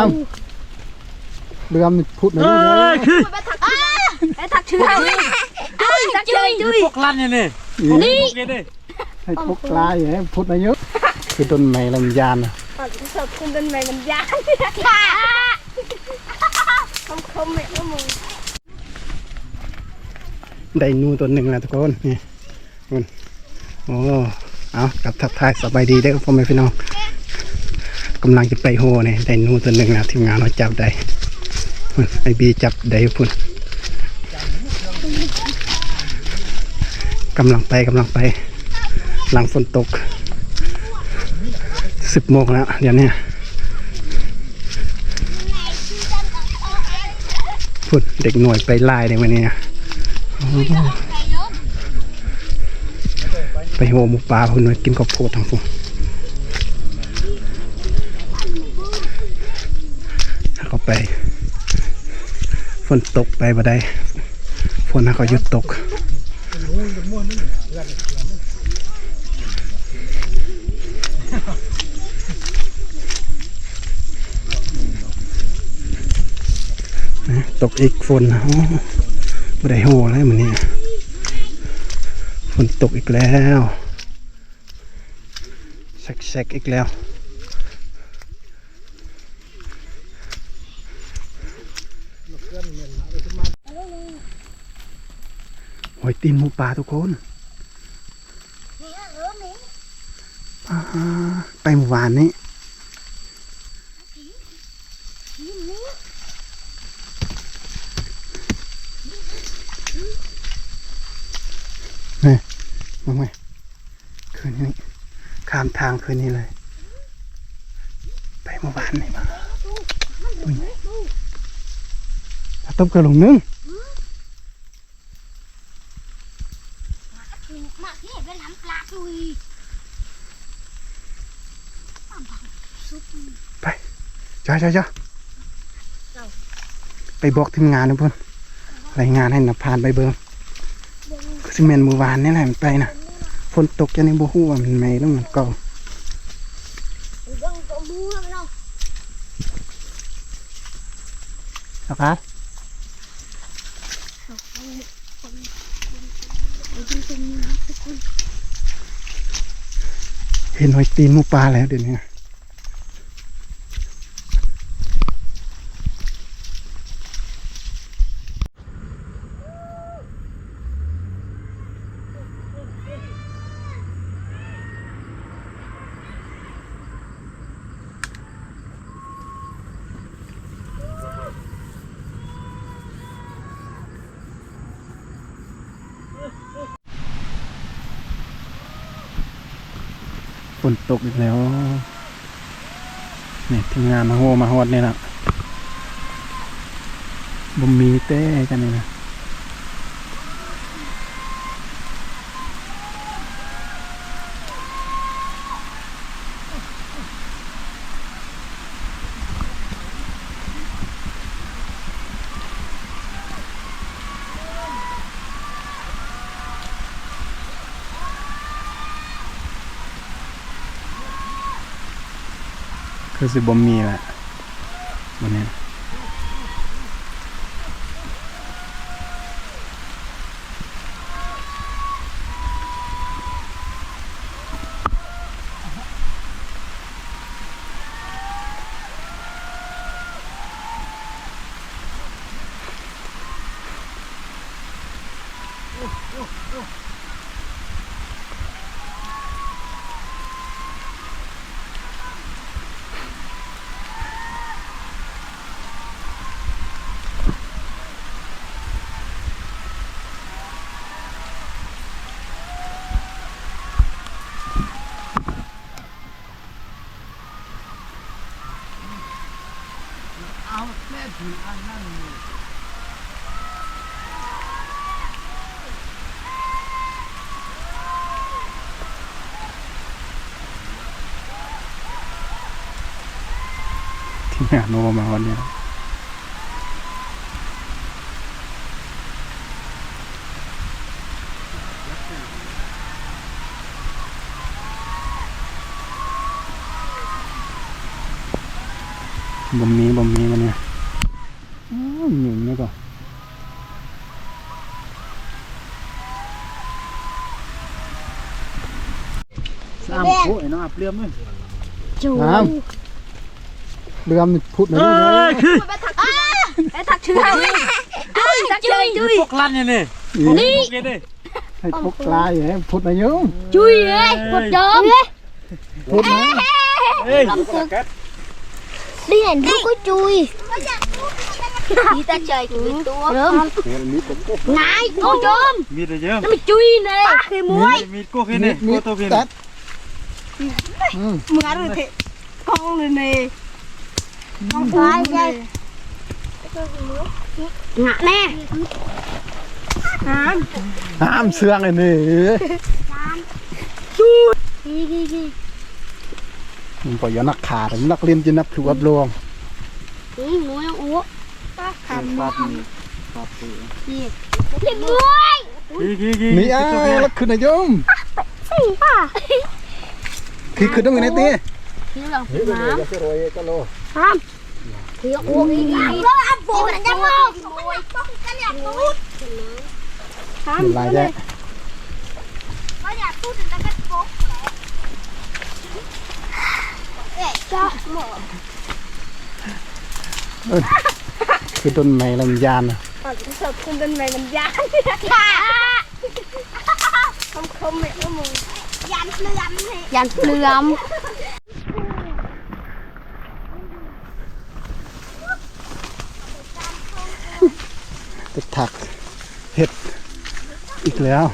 อ้าวเรือมันพุดหน่อยเอ้ลูกยคือไอ้ถักเชือกจุ้ยถักเชือกจุ้ยพวกลั่นเนี่ยนี่นี่พวกนี้ดิให้พกปลาอย่างนี้พุดหน่อยเยอะคือต้นไม้ลำยานน่ะตอนที่สดคุณเป็นแมงมันยากคมคมไม่ก็มึงได้นูตัวหนึ่งแล้วทุกคนนี่มันโอ้เอากลับทักทายสบายดีได้อครับพ่อแม่พี่น้อง กำลังจะไปโฮเนี่ยได้นูตัวหนึ่งแล้วทีมงานเราจับได้ไอบีจับได้พุ่นกำลังไปกำลังไป หลังฝนตกสิบโมงแล้วเดี๋ยวนี้พุ่นเด็กหน่วยไปไล่ในวันนี้ไปโหหมูปลาพุ่นไว้กินข้าวโพดทางฟุ้งเขา ไปฝนตกไปบ่ได้ฝนนะเขาหยุดตกตกอีกฝนนะโอ้ไม่ได้โหแล้วมันนี่ฝนตกอีกแล้วแซกๆอีกแล้วห อยตีนหมูป่าทุกคนอ่าไปเมื่อวานนี้นี่มองไหมคืนนี้ข้ามทางคืนนี้เลย ไปเมื่อวานนี่มาอุ้ยถ้าต้มกระหลงนึง มากที่เป็นน้ำปลาดุยไปจ้าจ้าจ้าไปบอกทีมงานนะเพื่อนรายงานให้นภานไปเบิงคือสิเมนเมื่อวานนี่แหละมันไปนะฝนตกจะในบูฮู้ว่ามันไม่ต้องมันเก่าเรื่องตัวมูแล้วไม่ต้องเอาครับ เห็นหอยตีนหมูปลาแล้วเดี๋ยวนี้ ฝนตกอีกแล้วเนี่ยทีมงานมาโฮมาฮอดเนี่ยนะบ่มีเต้กันเลยนะ คือสิบ่มีแหละวันนี้ ที่ไหนโนมาวันนี้บ่มีบ่มีวันนี้ หยุ่งนี่ก่อนสามโอ้ยน้องอับเลื่อมเลยจูน้ำเลื่อมพุดหน่อยลูกเอ้ยไอ้ทักเชือให้จุ้ยทักชื่อจุ้ยพวกลันเนี่ยนี่นี่พวกเนี่ยนี่ให้พวกลายให้พุดหน่อยโยมจุ้ยเอ้ยกดเดิมพุดนะเฮ้ย đi hành đi có chui đi ta chơi chui tua rơm เดี๋ยวมีตกปุ๊บ này ô rơm มีดเยอะ nó mày chui nè khi มี muối มีดโก้ขึ้นนี่มีโก้ตัวขึ้นตัดอืม mưa rồi thì con này nè con phải đây ngã nè à ห้ามเสื่องไอ้นี่ đi đi đi มันปล่อยนักขาดนักเรียนจะนับถือวัดรวง ừ muối không uống ta khăn ปาด đi đi muối กี่กี่กี่นี่อ้าวแล้วขึ้นนายโยม xì à คือขึ้นต้องไงนะตี thiếu lòng phim má จะโรยก็โล không thiếu uống đi đi nó ăn phụ là nhắm không không cái nhà tút เป็นลายแย่ cái nhà tút là cái phố cho mở คือต้นไม้ลำยานน่ะ Ờ, cái sợ không bên này làm gian Không không mẹ nó mù Gian lưỡm thì Gian lưỡm จะถักเห็ดอีกแล้ว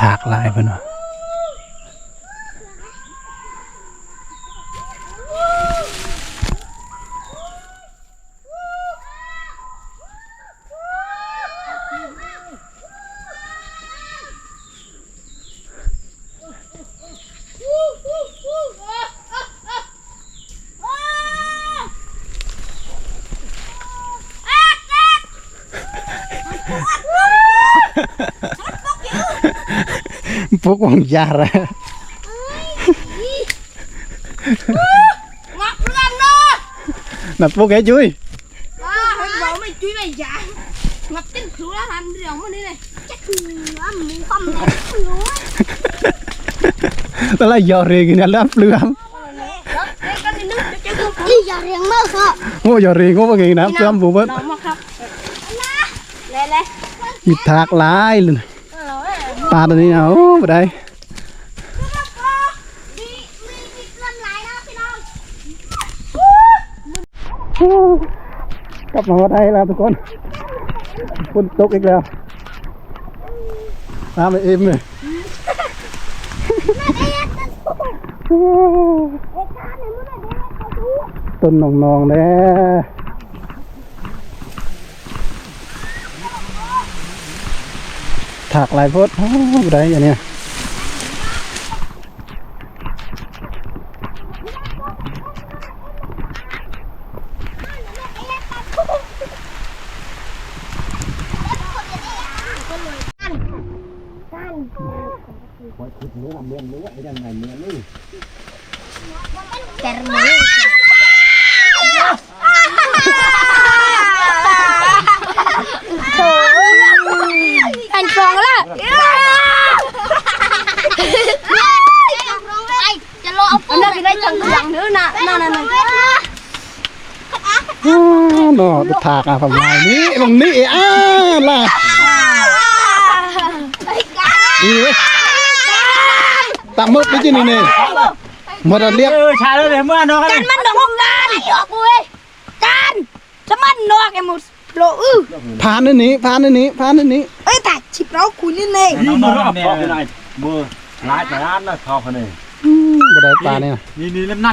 ถากลายเพิ่นวะ พวกวังยาระ Ngọc lắm đó นับพวกแกจุ้ย À, hãy bảo mày chui mày dạ Ngọc chân khử lá hành đi đâu mà đi này Chắc lắm, muốn không này Lúa ตอนแรกยอเรียกินแล้วเปลือง Đây, con đi nước cho chân không Đi giờ riêng mơ hả โง่ยอเรียงโง่ว่าไงนะเปลืองบุบเบิด Đó mà khóc Lê lê มีถากลายเลยป ลาตัวนี้เอาบ่ได้ Đi, đi, đi làm lại đó พี่น้องกลับมาว่าได้แล้วทุกคนฝนตกอีกแล้วน้ำไปเอ็มเลยต้นนองๆแน่ ถากลายโพดโอ้บ่ได้อย่างเนี้ยแต่หมูอันฟองละจะรอเอาปุ๊บได้จังจังเนื้อน่ะนั่นนั่น อ้าว เนาะถากอะผมลายนี้ลงนี่อ้าล่ะนี่เว้ยตามมดไปจินี่นี่หมดเรียบเออชายแล้วเลยเมื่อนอกันกันมันดอกกันออกเว้ยกันจะมันนอกไอ้หมดโลอื้อผ่านอันนี้ผ่านอันนี้ผ่านอันนี้เอ้ยแต่ชิบเราคุยนี่เองนี่มือรอบพอไปหน่อยมือลายแต่ร้านนะพอคนนี้บ่ได้ปลาเนี่ยนี่นี่เล่มหน้า